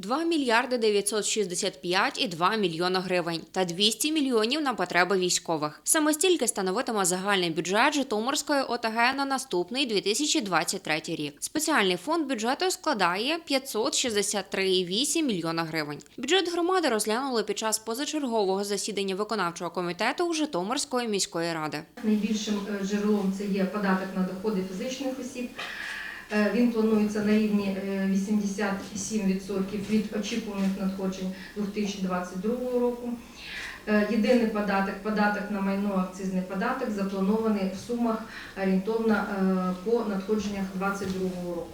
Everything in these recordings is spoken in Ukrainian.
2 мільярди 965 і 2 мільйона гривень та 200 мільйонів на потреби військових. Саме стільки становитиме загальний бюджет Житомирської ОТГ на наступний 2023 рік. Спеціальний фонд бюджету складає 563,8 мільйона гривень. Бюджет громади розглянули під час позачергового засідання виконавчого комітету Житомирської міської ради. Найбільшим е, джерелом це є податок на доходи фізичних осіб. Е, Він планується на рівні е, 87% від очікуваних надходжень 2022 року. Е, Єдиний податок, податок на майно, акцизний податок, запланований в сумах орієнтовно е, по надходженнях 2022 року.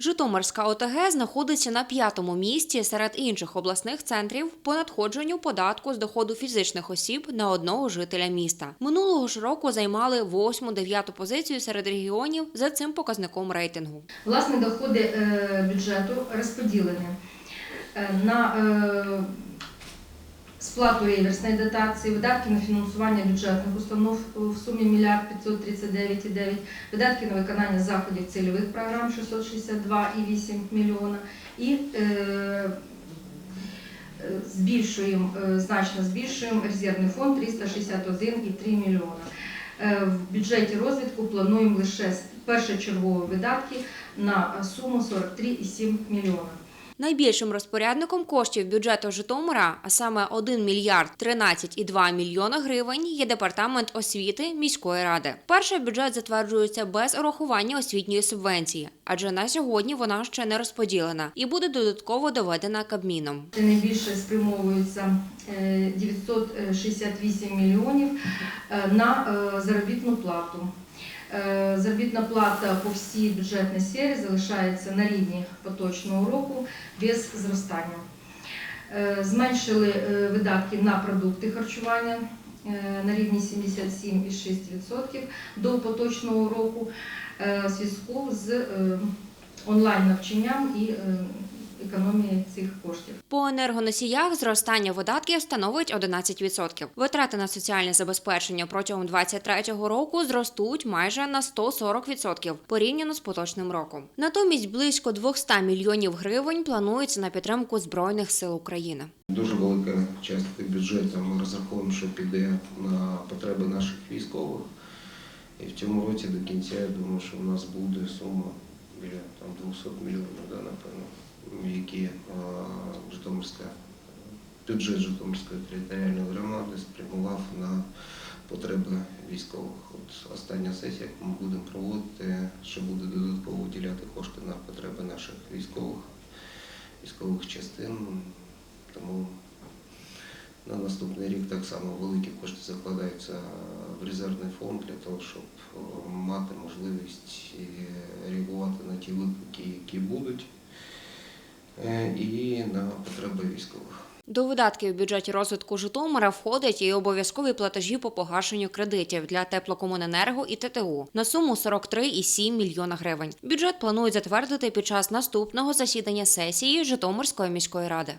Житомирська ОТГ знаходиться на п'ятому місці серед інших обласних центрів по надходженню податку з доходу фізичних осіб на одного жителя міста. Минулого ж року займали восьму-дев'яту позицію серед регіонів за цим показником рейтингу. Власне, доходи е, бюджету розподілені е, на е, сплату реверсної дотації, видатки на фінансування бюджетних установ в сумі 1 мільярд 539,9, видатки на виконання заходів цільових програм 662,8 мільйона і е, е, збільшуємо, е, значно збільшуємо резервний фонд 361,3 мільйона. Е, В бюджеті розвитку плануємо лише першочергові видатки на суму 43,7 мільйона. Найбільшим розпорядником коштів бюджету Житомира, а саме 1 мільярд 13,2 мільйона гривень, є департамент освіти міської ради. Перший бюджет затверджується без урахування освітньої субвенції, адже на сьогодні вона ще не розподілена і буде додатково доведена Кабміном. Найбільше спрямовується е, 968 мільйонів е, на е, заробітну плату. Е, Заробітна плата по всій бюджетній сфері залишається на рівні поточного року без зростання. Е, Зменшили е, видатки на продукти харчування на рівні 77,6% до поточного року в зв'язку з онлайн-навчанням і е, економією цих коштів. По енергоносіях зростання видатків становить 11%. Витрати на соціальне забезпечення протягом 2023 року зростуть майже на 140% порівняно з поточним роком. Натомість близько 200 мільйонів гривень планується на підтримку збройних сил України. Дуже велика частка бюджету ми розраховуємо, що піде на потреби наших військових. І в цьому році до кінця я думаю, що в нас буде сума біля там, 200 мільйонів, да, напевно, які е, Житомирська, бюджет Житомирської територіальної громади спрямував на потреби військових. От остання сесія, яку ми будемо проводити, що буде додатково виділяти кошти на потреби наших військових, військових частин. Тому на наступний рік так само великі кошти закладаються в резервний фонд для того, щоб е, мати можливість е, реагувати на ті виклики, які будуть, і на потреби військових. До видатків в бюджеті розвитку Житомира входять і обов'язкові платежі по погашенню кредитів для теплокомуненерго і ТТУ на суму 43,7 мільйона гривень. Бюджет планують затвердити під час наступного засідання сесії Житомирської міської ради.